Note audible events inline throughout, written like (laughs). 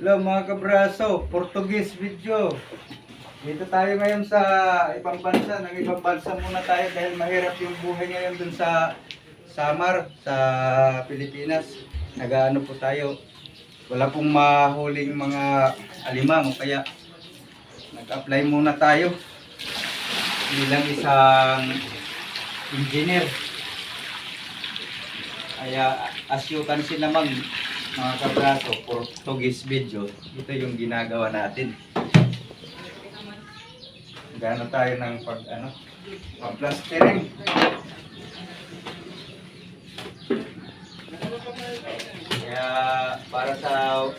Hello mga kabraso, Portuguese video. Dito tayo ngayon sa ibang bansa. Nang ibang bansa muna tayo dahil mahirap yung buhay ngayon dun sa Samar, sa Pilipinas. Nagaano po tayo. Wala pong mahuling mga alimang kaya nag-apply muna tayo bilang isang engineer. Kaya as you can see naman mga kabraso, Portuguese video, ito yung ginagawa natin. Gano tayo ng pag ano, pag plastering. Kaya para sa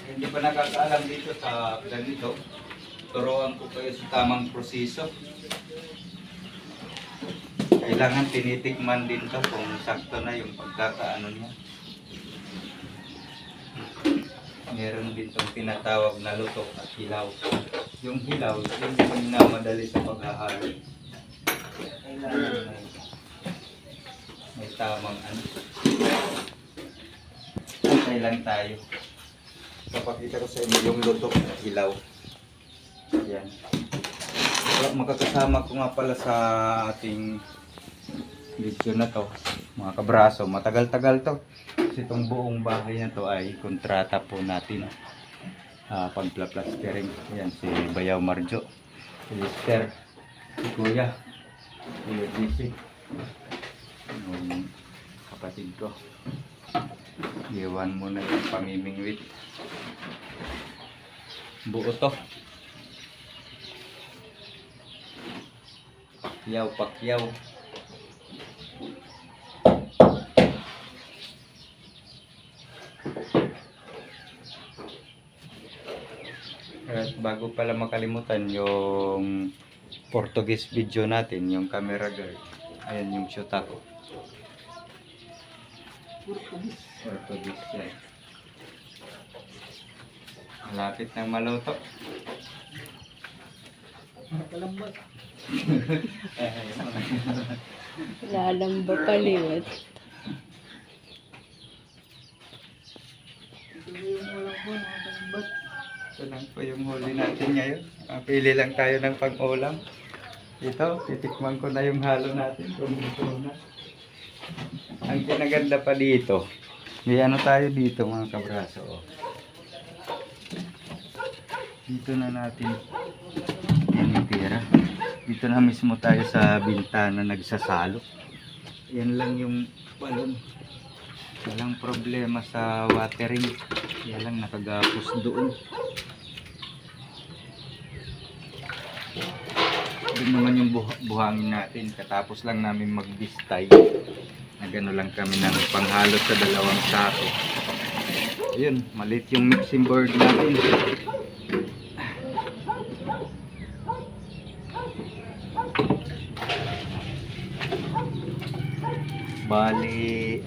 hindi pa nakakaalam dito sa ganito, turuan ko kayo sa tamang proseso. Kailangan tinitikman din to kung sakto na yung pagkakaano niya. Meron din itong tinatawag na luto at hilaw. Yung hilaw, yun yung minamadali sa paghahalo. May, may tamang ano. Antay lang tayo. Papakita ko sa inyo yung luto at hilaw. Yan. So, makakasama ko nga pala sa ating video na to, mga kabraso. Matagal-tagal to. Kasi itong buong bahay na to ay kontrata po natin. Uh, pagpla-plastering. Yan, si Bayaw Marjo. Si Lister. Si Kuya. Kuya GC. Yung kapatid ko. Iwan mo na yung pamimingwit. Buo to. Pakyaw, pakyaw. At bago pala makalimutan yung Portuguese video natin, yung camera girl. Ayan yung shoot ako. Portuguese yan. Malapit ng maluto. Lalamba kaliwat. Ito lang po yung huli natin ngayon. Ah, Pili lang tayo ng pang-ulam. Ito, titikman ko na yung halo natin. Kung gusto na. Ang kinaganda pa dito, may ano tayo dito mga kabraso. Oh. Dito na natin yung tira. Dito na mismo tayo sa bintana nagsasalo. Yan lang yung balon. Walang problema sa watering. Yan lang nakagapos doon. Doon naman yung buha- buhangin natin. Katapos lang namin mag-distay. Nagano lang kami ng panghalot sa dalawang sako. Ayun, malit yung mixing board natin. Bali,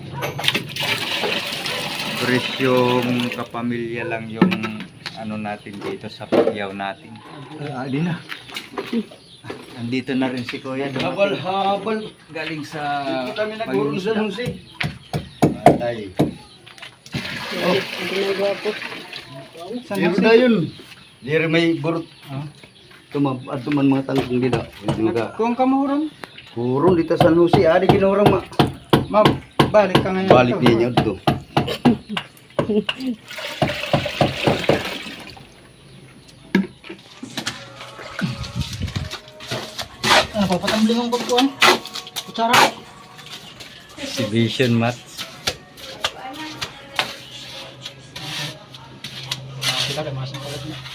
presyong kapamilya lang yung ano natin dito sa pagyaw natin. Ah, di na. Andito na rin si Kuya. Habal, habal. Galing sa Dito kami nag-urong sa Jose. Patay. Oh. Ginagawa po. Zero na yun. Dire may burot. Tumab, at tuman mga talong dito. Hindi. Kung kamuhuron, Kurong dito sa Jose. Adi kinurang ma. ma'am, balik ka ngayon. Balik niya niya dito. (laughs) Ano pa patambling ang pagkuhan? Kutsara. Exhibition mat. Sila kay masang kalat na.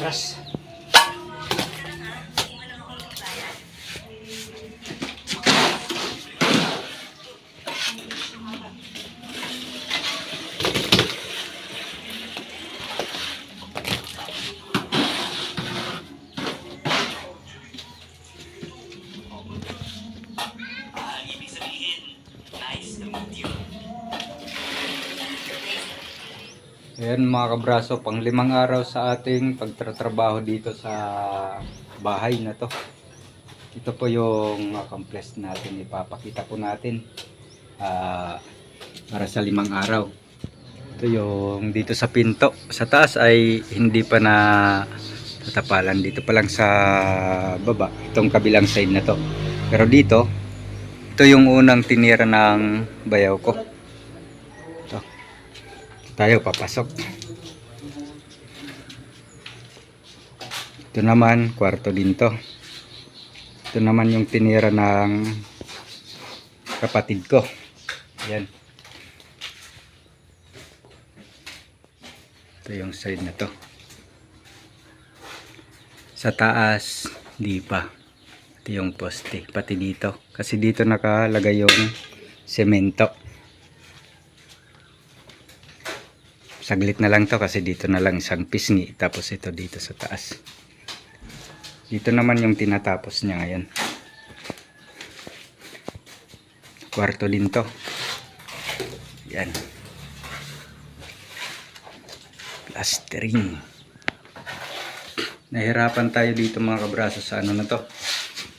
Gracias. Ayan mga kabraso, pang limang araw sa ating pagtatrabaho dito sa bahay na to. Ito po yung accomplice natin, ipapakita po natin ah, para sa limang araw. Ito yung dito sa pinto. Sa taas ay hindi pa na tatapalan. Dito pa lang sa baba, itong kabilang side na to. Pero dito, ito yung unang tinira ng bayaw ko. Tayo papasok. Ito naman, kwarto din to. Ito naman yung tinira ng kapatid ko. Yan. Ito yung side na to. Sa taas, di pa. Ito yung poste, pati dito. Kasi dito nakalagay yung semento. Saglit na lang to kasi dito na lang isang pisngi tapos ito dito sa taas. Dito naman yung tinatapos niya ngayon. Kwarto din to. Yan. Plastering. Nahirapan tayo dito mga kabraso sa ano na to.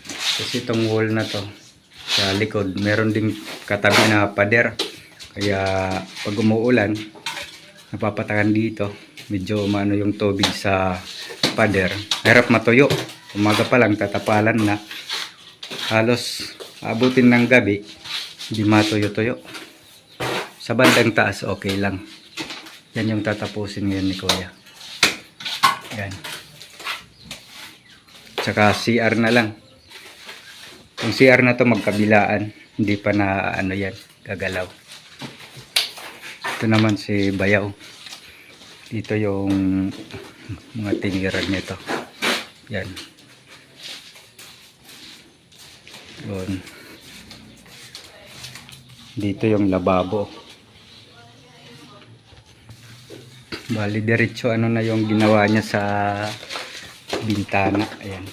Kasi itong wall na to sa likod meron ding katabi na pader. Kaya pag umuulan, napapatakan dito. Medyo umano yung tubig sa pader. Hirap matuyo. Umaga pa lang tatapalan na. Halos abutin ng gabi hindi matuyo-tuyo. Sa bandang taas okay lang. Yan yung tatapusin ngayon ni kuya. Yan. Tsaka CR na lang. Yung CR na to magkabilaan. Hindi pa na ano yan gagalaw ito naman si Bayaw. Dito yung mga tiniran nito. Yan. Yun. Dito yung lababo. Bali diretso ano na yung ginawa niya sa bintana. Ayan.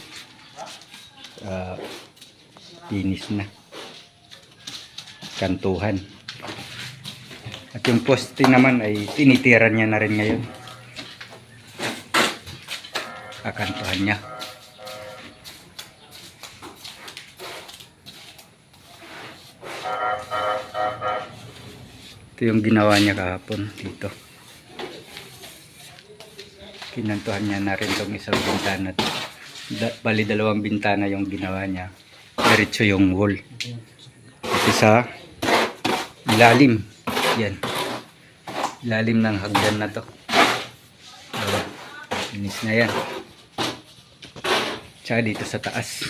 Uh, finish na. Kantuhan. At yung poste naman ay tinitiran niya na rin ngayon. Kakantuhan niya. Ito yung ginawa niya kahapon dito. Kinantuhan niya na rin itong isang bintana. Da, bali dalawang bintana yung ginawa niya. Diretso yung wall. Ito sa ilalim. Yan. Ilalim ng hagdan na to. Inis na yan. Tsaka dito sa taas.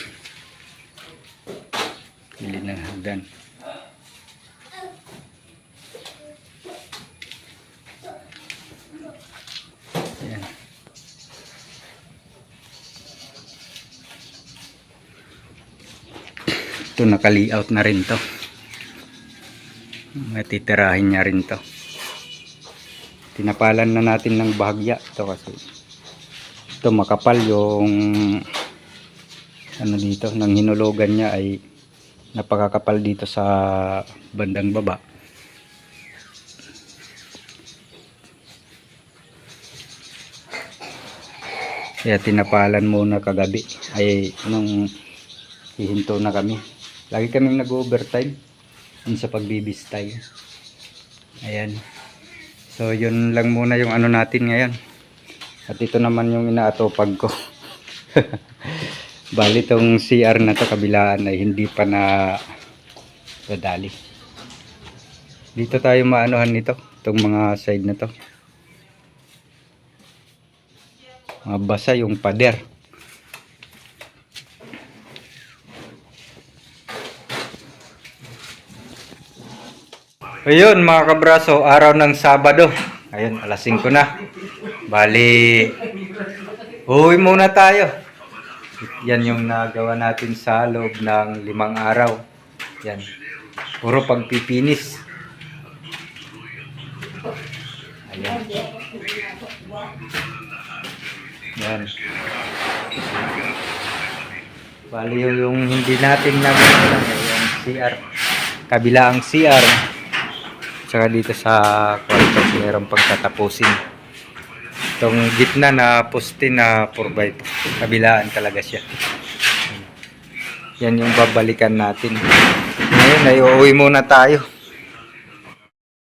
Gilid ng hagdan. Yan. Ito naka-layout na rin to matitirahin niya rin to. Tinapalan na natin ng bahagya. Ito kasi ito makapal yung ano dito nang hinulugan niya ay napakakapal dito sa bandang baba. Kaya tinapalan muna kagabi. Ay nung hihinto na kami. Lagi kaming nag-overtime yun sa pagbibistay. Ayan. So yun lang muna yung ano natin ngayon. At ito naman yung inaatopag ko. (laughs) Bali tong CR na to kabilaan ay hindi pa na dadali. Dito tayo maanohan nito itong mga side na to. Mga basa yung pader Ayun mga kabraso, araw ng Sabado. Ayun, alas 5 na. Bali, Uwi muna tayo. Yan yung nagawa natin sa loob ng limang araw. Yan. Puro pagpipinis. Ayan. Yan. Bali yung, hindi natin eh, yung CR. Kabila ang CR. Tsaka dito sa kwarto mayroong pagtatapusin. Itong gitna na poste na 4x4. Kabilaan talaga siya. Yan yung babalikan natin. Ngayon ay uuwi muna tayo.